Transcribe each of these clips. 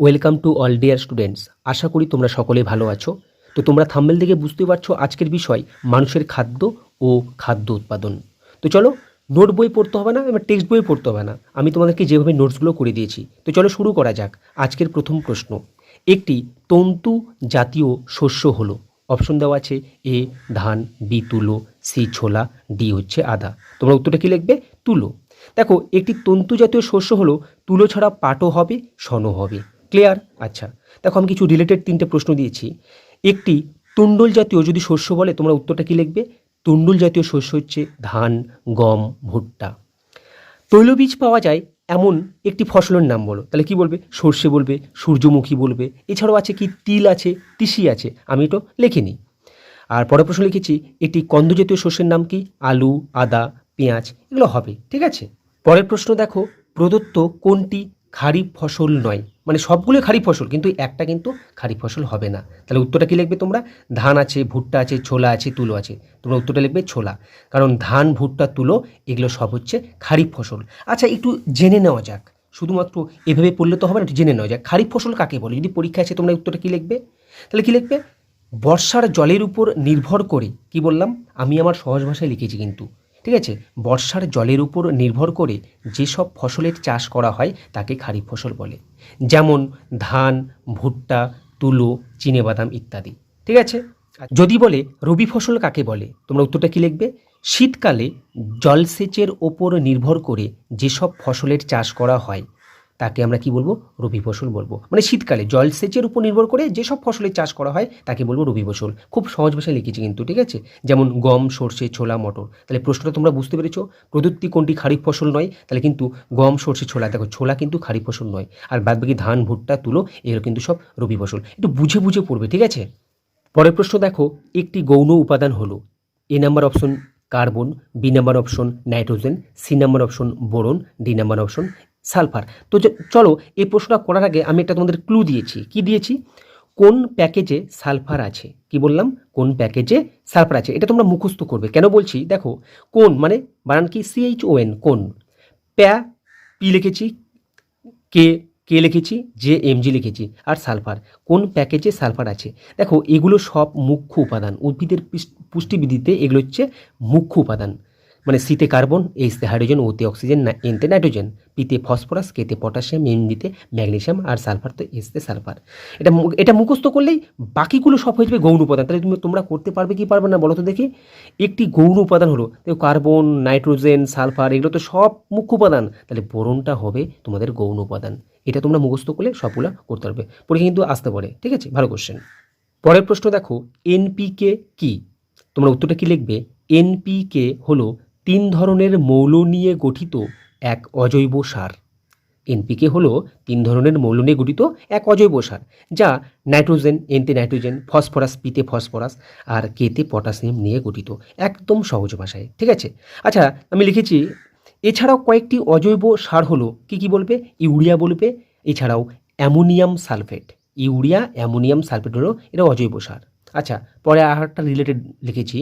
Welcome to all dear students আশা করি তোমরা সকলে ভালো আছো। তো তোমরা থাম্বেল থেকে বুঝতে পারছ আজকের বিষয় মানুষের খাদ্য ও খাদ্য উৎপাদন। তো চলো নোট বই পড়তে হবে না, এবার টেক্সট বই পড়তে হবে না। আমি তোমাদেরকে যেভাবে নোটসগুলো করে দিয়েছি। তো চলো শুরু করা যাক আজকের প্রথম প্রশ্ন। একটি তন্তু জাতীয় শস্য হলো। অপশন দেওয়া আছে এ ধান বি তুলো সি ছোলা ডি হচ্ছে আদা। তোমরা উত্তরটা কি লিখবে? তুলো। দেখো, একটি তন্তু জাতীয় শস্য হলো, তুলো ছাড়া পাটও হবে, শনও হবে। ক্লিয়ার আচ্ছা। দেখো, আমি কিছু রিলেটেড তিনটে প্রশ্ন দিয়েছি। একটি তুণ্ডল জাতীয় যদি শস্য বলে, তোমরা উত্তরটা কি লিখবে? তুণ্ডল জাতীয় শস্য হচ্ছে ধান, গম, ভুট্টা। তৈলবীজ পাওয়া যায় এমন একটি ফসলের নাম বলো। তাহলে কি বলবে? সর্ষে বলবে, সূর্যমুখী বলবে। এছাড়াও আছে কি? তিল আছে, তিসি আছে। আমি তো লিখিনি আর পরের প্রশ্ন লিখেছি একটি কন্দজাতীয় শস্যের নাম কি? আলু, আদা, পেঁয়াজ, এগুলো হবে, ঠিক আছে? পরের প্রশ্ন দেখো, প্রদত্ত কোনটি খারিফ ফসল নয়। মানে সবগুলো খারিফ ফসল, কিন্তু একটা কিন্তু খারিফ ফসল হবে না। তাহলে উত্তরটা কী লিখবে তোমরা? ধান আছে, ভুট্টা আছে, ছোলা আছে, তুলো আছে। তোমরা উত্তরটা লিখবে ছোলা। কারণ ধান, ভুট্টা, তুলো এগুলো সব হচ্ছে খারিফ ফসল। আচ্ছা একটু জেনে নেওয়া যাক। শুধুমাত্র এভাবে পড়লে তো হবে না, একটু জেনে নেওয়া যাক। খারিফ ফসল কাকে বলে? যদি পরীক্ষা আছে তোমরা উত্তরটা কী লিখবে? তাহলে কী লিখবে? বর্ষার জলের উপর নির্ভর করে, কি বললাম? আমি আমার সহজ ভাষায় লিখেছি কিন্তু। ঠিক আছে? বর্ষার জলের উপর নির্ভর করে যেসব ফসলের চাষ করা হয় তাকে খারিফ ফসল বলে। যেমন ধান, ভুট্টা, তুলো, চিনেবাদাম ইত্যাদি। ঠিক আছে? যদি বলে রবি ফসল কাকে বলে, তোমরা উত্তরটা কী লিখবে? শীতকালে জলসেচের ওপর নির্ভর করে যেসব ফসলের চাষ করা হয় তাকে আমরা কি বলব? রবি ফসল বলব। মানে শীতকালে জলসেচের উপর নির্ভর করে যেসব ফসলের চাষ করা হয় তাকে বলব রবি ফসল। খুব সহজ ভাষায় লিখেছি কিন্তু, ঠিক আছে? যেমন গম, সর্ষে, ছোলা, মটর। তাহলে প্রশ্নটা তোমরা বুঝতে পেরেছ? প্রযুক্তি কোনটি খারিফ ফসল নয়? তাহলে কিন্তু গম, সর্ষে, ছোলা, দেখো ছোলা কিন্তু খারিফ ফসল নয়। আর বাদবাকি ধান, ভুট্টা, তুলো, এগুলো কিন্তু সব রবি ফসল। একটু বুঝে বুঝে পড়বে, ঠিক আছে? পরের প্রশ্ন দেখো, একটি গৌণ উপাদান হলো। A number option carbon, B number option nitrogen, C number option boron, D number option sulphur. তো চলো এই প্রশ্নটা করার আগে আমি একটা তোমাদের ক্লু দিয়েছি। কি দিয়েছি? কোন প্যাকেজে সালফার আছে? কি বললাম? কোন প্যাকেজে সালফার আছে? এটা তোমরা মুখস্থ করবে। কেন বলছি? দেখো, কোন মানে বানান কি? সিএইচ ও এন কোন? প্যা, পি লিখেছি, কে কে লিখেছি? যে এমজি লিখেছি। আর সালফার, কোন প্যাকেজে সালফার আছে? দেখো, এগুলো সব মুখ্য উপাদান। উদ্ভিদের পুষ্টিবিধিতে এগুলো হচ্ছে মুখ্য উপাদান। মানে সিতে কার্বন এইচতে হাইড্রোজেন ওতে অক্সিজেন না এনতে নাইট্রোজেন পিতে ফসফরাস কেতে পটাশিয়াম এমনিতে ম্যাগনেশিয়াম আর সালফার তো এসতে সালফার এটা এটা মুখস্থ করলেই বাকিগুলো সব হয়ে যাবে গৌণ উপাদান। তাহলে তুমি তোমরা করতে পারবে কি পারবে না বলো তো দেখি? একটি গৌণ উপাদান হলো কার্বন নাইট্রোজেন সালফার এগুলো তো সব মুখ্য উপাদান। তাহলে বোরনটা হবে তোমাদের গৌণ উপাদান। এটা তোমরা মুখস্থ করলে সবগুলো করতে পারবে। পরীক্ষা কিন্তু আসতে পারে, ঠিক আছে? ভালো কোশ্চেন পরের প্রশ্ন দেখো এনপিকে কি? তোমরা উত্তরটা কি লিখবে? এনপিকে হলো তিন ধরনের মৌল নিয়ে গঠিত এক অজৈব সার। এনপিকে হলো তিন ধরনের মৌল নিয়ে গঠিত এক অজৈব সার, যা নাইট্রোজেন এনতে নাইট্রোজেন ফসফরাস, পিতে ফসফরাস আর কেতে পটাশিয়াম নিয়ে গঠিত একদম সহজ ভাষায়, ঠিক আছে? আচ্ছা আমি লিখেছি, এছাড়াও কয়েকটি অজৈব সার হলো, কি কি বলবে? ইউরিয়া বলবে, এছাড়াও ammonium sulphate. Urea, ammonium sulphate হলো এটা অজৈব সার। আচ্ছা পরে আর একটা রিলেটেড লিখেছি।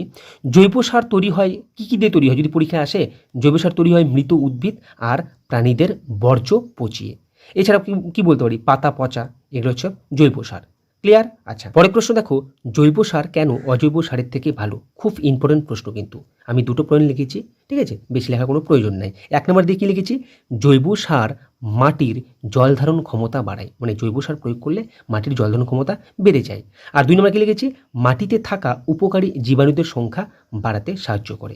জৈব সার তৈরি হয়, কী কী দিয়ে তৈরি হয়? যদি পরীক্ষায় আসে, জৈব সার তৈরি হয় মৃত উদ্ভিদ আর প্রাণীদের বর্জ্য পচিয়ে। এছাড়া কি বলতে পারি? পাতা, পচা, এগুলো হচ্ছে জৈব সার। ক্লিয়ার আচ্ছা। পরের প্রশ্ন দেখো জৈব সার কেন অজৈব সারের থেকে ভালো? খুব ইম্পর্টেন্ট প্রশ্ন কিন্তু। আমি দুটো পয়েন্ট লিখেছি ঠিক আছে? বেশি লেখার কোনো প্রয়োজন নাই। এক নম্বর দিয়ে কি লিখেছি? জৈব সার মাটির জল ধারণ ক্ষমতা বাড়ায়। মানে জৈব সার প্রয়োগ করলে মাটির জল ধারণ ক্ষমতা বেড়ে যায়। আর দুই নম্বর কি লিখেছি? মাটিতে থাকা উপকারী জীবাণুদের সংখ্যা বাড়াতে সাহায্য করে।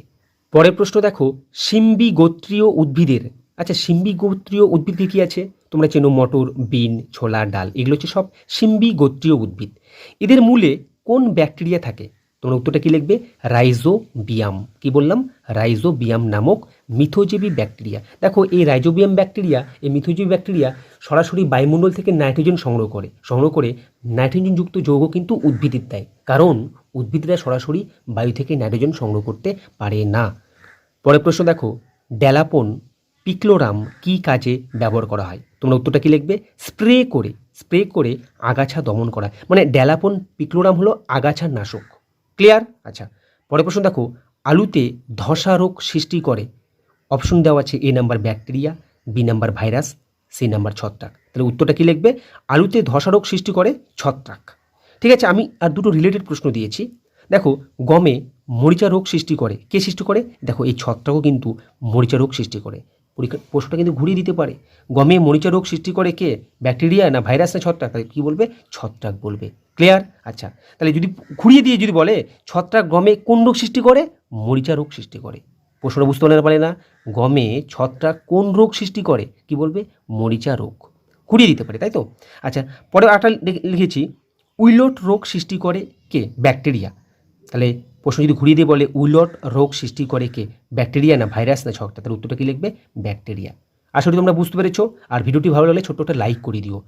পরের প্রশ্ন দেখো সিম্বি গোত্রীয় উদ্ভিদের আচ্ছা সিম্বি গোত্রীয় উদ্ভিদ কি কি আছে? তোমরা চেনো মটর, বিন, ছোলা, ডাল, এগুলো হচ্ছে সব সিম্বি গোত্রীয় উদ্ভিদ। এদের মূলে কোন ব্যাকটেরিয়া থাকে? তোমরা উত্তরটা কি লিখবে? রাইজোবিয়াম। কি বললাম? রাইজোবিয়াম নামক মিথোজীবী ব্যাকটেরিয়া। দেখো, এই রাইজোবিয়াম ব্যাকটেরিয়া, এই মিথোজীবী ব্যাকটেরিয়া সরাসরি বায়ুমণ্ডল থেকে নাইট্রোজেন সংগ্রহ করে। সংগ্রহ করে নাইট্রোজেনযুক্ত যৌগ কিন্তু উদ্ভিদের দেয়। কারণ উদ্ভিদরা সরাসরি বায়ু থেকে নাইট্রোজেন সংগ্রহ করতে পারে না। পরের প্রশ্ন দেখো ড্যালাপন পিক্লোরাম কি কাজে ব্যবহার করা হয়? তোমরা উত্তরটা কি লিখবে? স্প্রে করে স্প্রে করে আগাছা দমন করা মানে ড্যালাপন পিক্লোরাম হলো আগাছা নাশক। ক্লিয়ার আচ্ছা। পরের প্রশ্ন দেখো, আলুতে ধসা রোগ সৃষ্টি করে। অপশন দেওয়া আছে A number bacteria B number virus C number ছত্রাক। তাহলে উত্তরটা কি লিখবে? আলুতে ধসা রোগ সৃষ্টি করে ছত্রাক। ঠিক আছে, আমি আর দুটো রিলেটেড প্রশ্ন দিয়েছি। দেখো, গমে মরিচা রোগ সৃষ্টি করে। কে সৃষ্টি করে? দেখো, এই ছত্রাকও কিন্তু মরিচা রোগ সৃষ্টি করে। পরীক্ষা প্রশ্নটা কিন্তু ঘুরিয়ে দিতে পারে। গমে মরিচা রোগ সৃষ্টি করে কে? ব্যাকটেরিয়া না ভাইরাস না ছত্রাক? তাহলে কী বলবে? ছত্রাক বলবে। ক্লিয়ার আচ্ছা। তাহলে যদি ঘুরিয়ে দিয়ে যদি বলে, ছত্রাক গমে কোন রোগ সৃষ্টি করে? মরিচা রোগ সৃষ্টি করে। প্রশ্নটা বুঝতে পারে না গমে ছত্রাক কোন রোগ সৃষ্টি করে? কি বলবে? মরিচা রোগ। ঘুরিয়ে দিতে পারে, তাই তো? আচ্ছা পরে একটা লিখেছি। উইলট রোগ সৃষ্টি করে কে? ব্যাকটেরিয়া। তাহলে প্রশ্ন যদি ঘুরিয়ে দিয়ে বলে উইলট রোগ সৃষ্টি করে কে? ব্যাকটেরিয়া না ভাইরাস না ছকটা তাহলে উত্তরটা কি লিখবে? ব্যাকটেরিয়া। করি তোমরা বুঝতে পেরেছ। আর ভিডিওটি ভালো লাগলে ছোট্ট একটা লাইক করে দিও।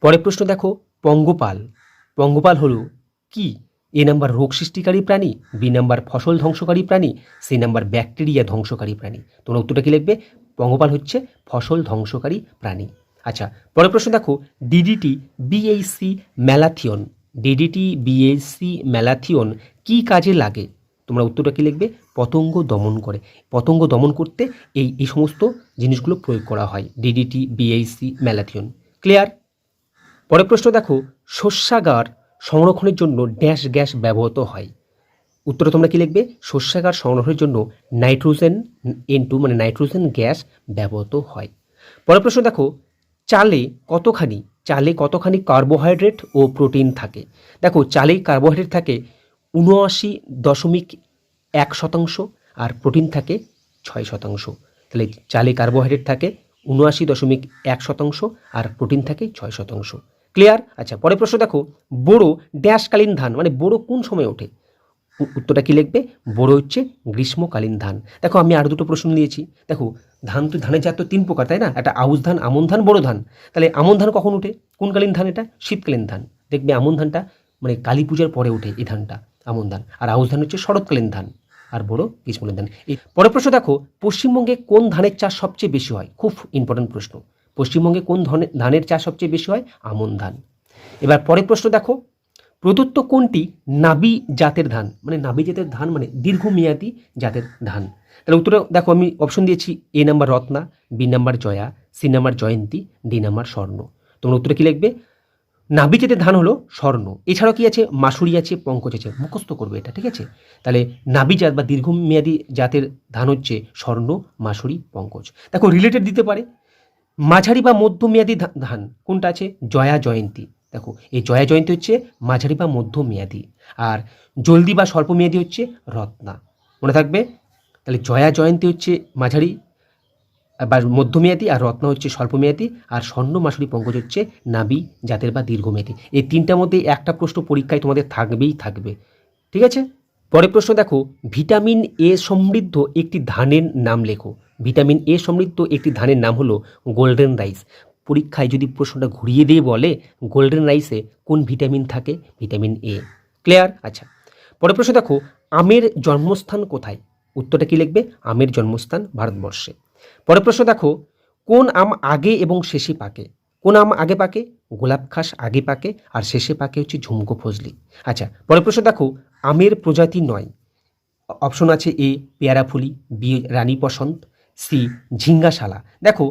পরের প্রশ্ন দেখো, পঙ্গপাল। পঙ্গপাল হলো কি? এ নাম্বার রোগ সৃষ্টিকারী প্রাণী, বি নাম্বার ফসল ধ্বংসকারী প্রাণী, সি নাম্বার ব্যাকটেরিয়া ধ্বংসকারী প্রাণী। তোমরা উত্তরটা কি লিখবে? পঙ্গপাল হচ্ছে ফসল ধ্বংসকারী প্রাণী। আচ্ছা পরের প্রশ্ন দেখো DDT BHC malathion DDT BHC malathion কি কাজে লাগে? তোমরা উত্তরটা কি লিখবে? পতঙ্গ দমন করে। পতঙ্গ দমন করতে এই এই সমস্ত জিনিসগুলো প্রয়োগ করা হয়। ডিডিটি বিএইসি ম্যালাথিয়ন ক্লিয়ার পরের প্রশ্ন দেখো, শস্যাগার সংরক্ষণের জন্য ড্যাশ গ্যাস ব্যবহৃত হয়। উত্তরে তোমরা কি লিখবে? শস্যাগার সংরক্ষণের জন্য নাইট্রোজেন এন টু মানে নাইট্রোজেন গ্যাস ব্যবহৃত হয়। পরের প্রশ্ন দেখো, চালে কতখানি চালে কতখানি কার্বোহাইড্রেট ও প্রোটিন থাকে? দেখো চালে কার্বোহাইড্রেট থাকে উনআশি দশমিক এক শতাংশ আর প্রোটিন থাকে ছয় শতাংশ। তাহলে চালে কার্বোহাইড্রেট থাকে উনআশি দশমিক এক শতাংশ আর প্রোটিন থাকে ছয় শতাংশ। ক্লিয়ার? আচ্ছা পরের প্রশ্ন দেখো বড়ো ড্যাশকালীন ধান মানে বড়ো কোন সময় ওঠে? উত্তরটা কি লিখবে? বড় হচ্ছে গ্রীষ্মকালীন ধান। দেখো, আমি আর দুটো প্রশ্ন নিয়েছি। দেখো ধান তো, ধানের জাত তো তিন প্রকার, তাই না? একটা আউশ ধান, আমন ধান, বড় ধান। তাহলে আমন ধান কখন ওঠে কোনকালীন ধান এটা? শীতকালীন ধান। দেখবে আমন ধানটা মানে কালী পূজার পরে ওঠে এই ধানটা, আমন ধান। আর আউশ ধান হচ্ছে শরৎকালীন ধান, আর বড় গ্রীষ্মকালীন ধান। এই পরের প্রশ্ন দেখো, পশ্চিমবঙ্গে কোন ধানের চাষ সবচেয়ে বেশি হয়? খুব ইম্পর্টেন্ট প্রশ্ন। পশ্চিমবঙ্গে কোন ধানের চাষ সবচেয়ে বেশি হয়? আমন ধান। এবার পরের প্রশ্ন দেখো প্রদত্ত কোনটি? নাবি জাতের ধান। মানে নাবি জাতের ধান মানে দীর্ঘমেয়াদী জাতের ধান। তাহলে উত্তরে দেখো, আমি অপশন দিয়েছি A number Ratna, B number Jaya, C number Jayanti, D number Swarna. তোমরা উত্তরে কী লিখবে? নাবি জাতের ধান হলো স্বর্ণ। এছাড়াও কি আছে? মাসুরি আছে, পঙ্কজ আছে, মুখস্থ করবে এটা, ঠিক আছে? তাহলে নাবি জাত বা দীর্ঘমেয়াদী জাতের ধান হচ্ছে স্বর্ণ, মাসুরি, পঙ্কজ। দেখো রিলেটেড দিতে পারে। মাঝারি বা মধ্যমেয়াদী ধান কোনটা আছে? জয়া, জয়ন্তী। দেখো, এই জয়া জয়ন্তী হচ্ছে মাঝারি বা মধ্যমেয়াদী, আর জলদি বা স্বল্পমেয়াদী হচ্ছে রত্না। মনে থাকবে? তাহলে জয়া জয়ন্তী হচ্ছে মাঝারি বা মধ্যমেয়াদী, আর রত্ন হচ্ছে স্বল্পমেয়াদী, আর স্বর্ণ মাসুরি পঙ্কজ হচ্ছে নাবি জাতের বা দীর্ঘমেয়াদী। এই তিনটার মধ্যে একটা প্রশ্ন পরীক্ষায় তোমাদের থাকবেই থাকবে। ঠিক আছে? পরের প্রশ্ন দেখো, ভিটামিন এ সমৃদ্ধ একটি ধানের নাম লেখো। ভিটামিন এ সমৃদ্ধ একটি ধানের নাম হলো গোল্ডেন রাইস। পরীক্ষায় যদি প্রশ্নটা ঘুরিয়ে দিয়ে বলে গোল্ডেন রাইসে কোন ভিটামিন থাকে? ভিটামিন এ ক্লিয়ার আচ্ছা। পরের প্রশ্ন দেখো, আমের জন্মস্থান কোথায়? উত্তরটা কি লিখবে? আমের জন্মস্থান ভারতবর্ষে। পরের প্রশ্ন দেখো, কোন আম আগে এবং শেষে পাকে? কোন আম আগে পাকে? গোলাপ খাস আগে পাকে, আর শেষে পাকে হচ্ছে ঝুমকো ফজলি। আচ্ছা পরের প্রশ্ন দেখো, আমের প্রজাতি নয়। অপশন আছে এ পেয়ারাফুলি বি রানী বসন্ত সি ঝিঙ্গাশালা। দেখো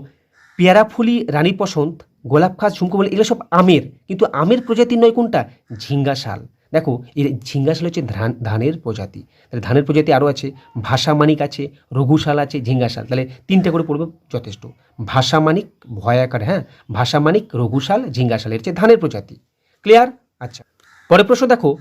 পেয়ারাফুলি রানী বসন্ত, গোলাপ খাস, ঝুমকো বলে, এগুলো সব আমের। কিন্তু আমের প্রজাতি নয় কোনটা? ঝিঙ্গাশাল দেখো, এই ঝিঙ্গাশাল হচ্ছে ধান, ধানের প্রজাতি। তাহলে ধানের প্রজাতি আরও আছে ভাষামানিক আছে রঘুশাল আছে ঝিঙ্গাশাল তাহলে তিনটে করে পড়বে যথেষ্ট। ভাষামানিক ভয়াকার হ্যাঁ? ভাষামানিক রঘুশাল ঝিঙ্গাশাল এর হচ্ছে ধানের প্রজাতি। ক্লিয়ার আচ্ছা। পরের প্রশ্ন দেখো,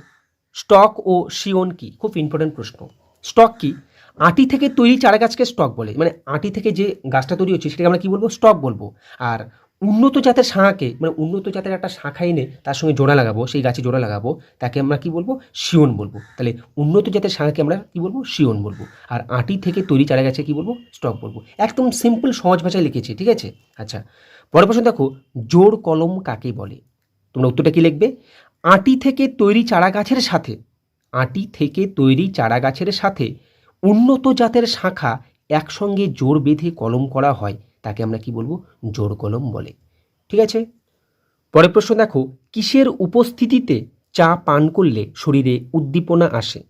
স্টক ও শিওন কি? খুব ইম্পর্টেন্ট প্রশ্ন। স্টক কি? আটি থেকে তৈরি চারা গাছকে স্টক বলে। মানে আটি থেকে যে গাছটা তৈরি হচ্ছে সেটাকে আমরা কী বলব? স্টক বলব। আর উন্নত জাতের শাঁখাকে মানে উন্নত জাতের একটা শাঁখা এনে তার সঙ্গে জোড়া লাগাবো, সেই গাছে জোড়া লাগাবো, তাকে আমরা কি বলব? শিওন বলব। তাহলে উন্নত জাতের শাঁখাকে আমরা কি বলব? শিওন বলব। আর আটি থেকে তৈরি চারা গাছে কি বলব? স্টক বলব। একদম সিম্পল, সহজ ভাষায় লিখেছি, ঠিক আছে? আচ্ছা পরের প্রশ্ন দেখো জোর কলম কাকে বলে? তোমরা উত্তরটা কি লিখবে? আটি থেকে তৈরি চারা গাছের সাথে, আটি থেকে তৈরি চারা গাছের সাথে উন্নত জাতের শাখা একসঙ্গে জোর বেঁধে কলম করা হয়, তাকে আমরা কি বলব? জোর কলম বলে। ঠিক আছে? পরের প্রশ্ন দেখো, কিসের উপস্থিতিতে চা পান করলে শরীরে উদ্দীপনা আসে?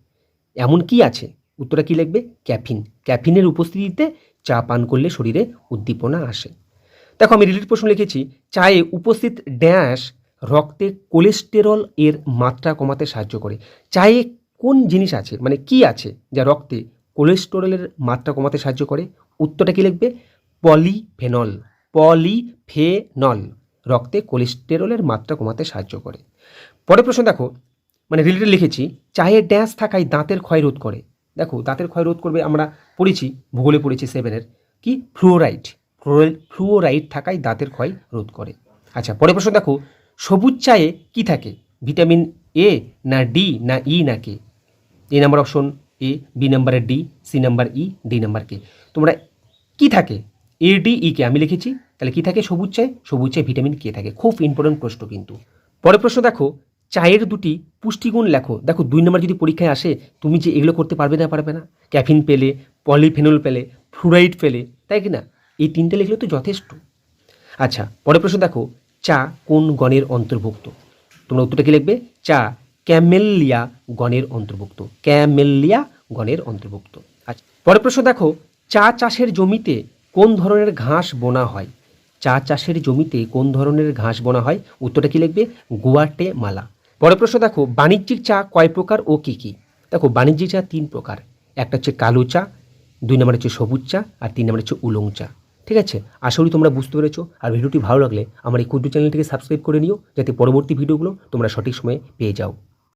এমন কি আছে? উত্তরটা কি লিখবে? ক্যাফিন। ক্যাফিনের উপস্থিতিতে চা পান করলে শরীরে উদ্দীপনা আসে। দেখো, আমি রিলেট প্রশ্ন লিখেছি। চায়ে উপস্থিত ড্যাশ রক্তে কোলেস্টেরল এর মাত্রা কমাতে সাহায্য করে। চায়ে কোন জিনিস আছে? মানে কি আছে যা রক্তে কোলেস্টেরলের মাত্রা কমাতে সাহায্য করে। উত্তরটা কি লিখবে? পলিফেনল। পলিফেনল। রক্তে কোলেস্টেরলের মাত্রা কমাতে সাহায্য করে। পরের প্রশ্ন দেখো মানে রিলেটেড লিখেছি, চায়ে ড্যাশ থাকায় দাঁতের ক্ষয় রোধ করে। দেখো, দাঁতের ক্ষয় রোধ করবে, আমরা পড়েছি, ভূগোলে পড়েছি সেভেনের কি? ফ্লুওরাইড ফ্লুওরাইড থাকায় দাঁতের ক্ষয় রোধ করে। আচ্ছা পরের প্রশ্ন দেখো, সবুজ চায়ে কি থাকে? ভিটামিন এ না ডি না ই না কে এই নাম্বার অপশন এ, বি নাম্বারে ডি সি নাম্বার ই ডি নাম্বার কে তোমরা কি থাকে? এ ডি ই কে আমি লিখেছি, তাহলে কি থাকে? সবুজ চায় সবুজ চায় ভিটামিন কে থাকে। খুব ইম্পর্টেন্ট প্রশ্ন কিন্তু। পরের প্রশ্ন দেখো, চায়ের দুটি পুষ্টিগুণ লেখো। দেখো, দুই নম্বর যদি পরীক্ষায় আসে, তুমি যে এগুলো করতে পারবে না পারবে না। ক্যাফিন পেলে, পলিফেনল পেলে ফ্লুরাইড পেলে, তাই কি না? এই তিনটে লিখলে তো যথেষ্ট। আচ্ছা পরের প্রশ্ন দেখো, চা কোন গণের অন্তর্ভুক্ত? তোমরা উত্তরটা কি লিখবে? চা ক্যামেলিয়া গণের অন্তর্ভুক্ত। ক্যামেলিয়া গণের অন্তর্ভুক্ত। আচ্ছা পরের প্রশ্ন দেখো, চা চাষের জমিতে কোন ধরনের ঘাস বোনা হয়? চা চাষের জমিতে কোন ধরনের ঘাস বোনা হয়? উত্তরটা কি লিখবে? গুয়াটে মালা পরের প্রশ্ন দেখো, বাণিজ্যিক চা কয় প্রকার ও কি কি? দেখো, বাণিজ্যিক চা তিন প্রকার। একটা হচ্ছে কালো চা, দুই নম্বর হচ্ছে সবুজ চা, আর তিন নম্বর হচ্ছে উলং চা। ঠিক আছে? আশা করি তোমরা বুঝতে পেরেছ। আর ভিডিওটি ভালো লাগলে আমার এই ক্ষুদ্র চ্যানেলটিকে সাবস্ক্রাইব করে নিও, যাতে পরবর্তী ভিডিওগুলো তোমরা সঠিক সময়ে পেয়ে যাও।